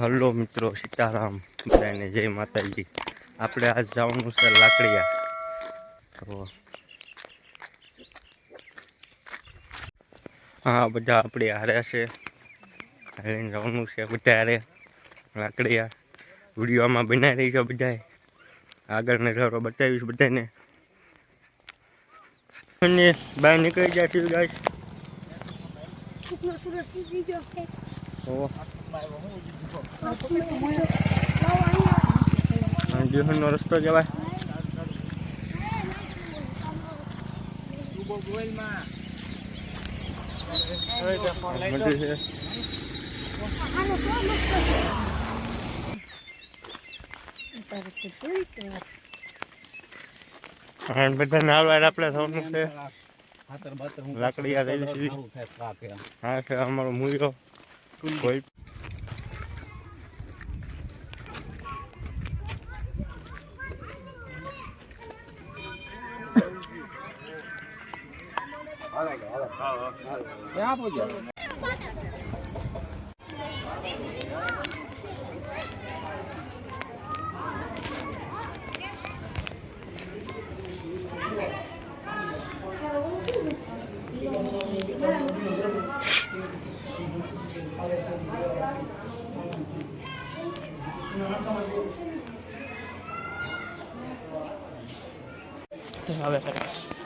Hello મિત્રો સીતારામ બધાને જય માતાજી. આપણે આજ જવાનું છે લાકડિયા. તો હા બધા આપણે હારે છે. હારીને જવાનું છે બધા હારે લાકડિયા વિડીયોમાં બનાવી રહી છે બધાએ. આગળને ઘરો બતાવીશ બધાને. અને બહાર નીકળી જાય છે ગાય Supno જીવનનો રસ્તો કહેવાય બધું નાવલા આપણે થવાનું છે ખાતર બાતર હું લાકડી આ રહી. હા છે અમારો મૂલ્યો કોઈ यहाँ पर A ver, a ver.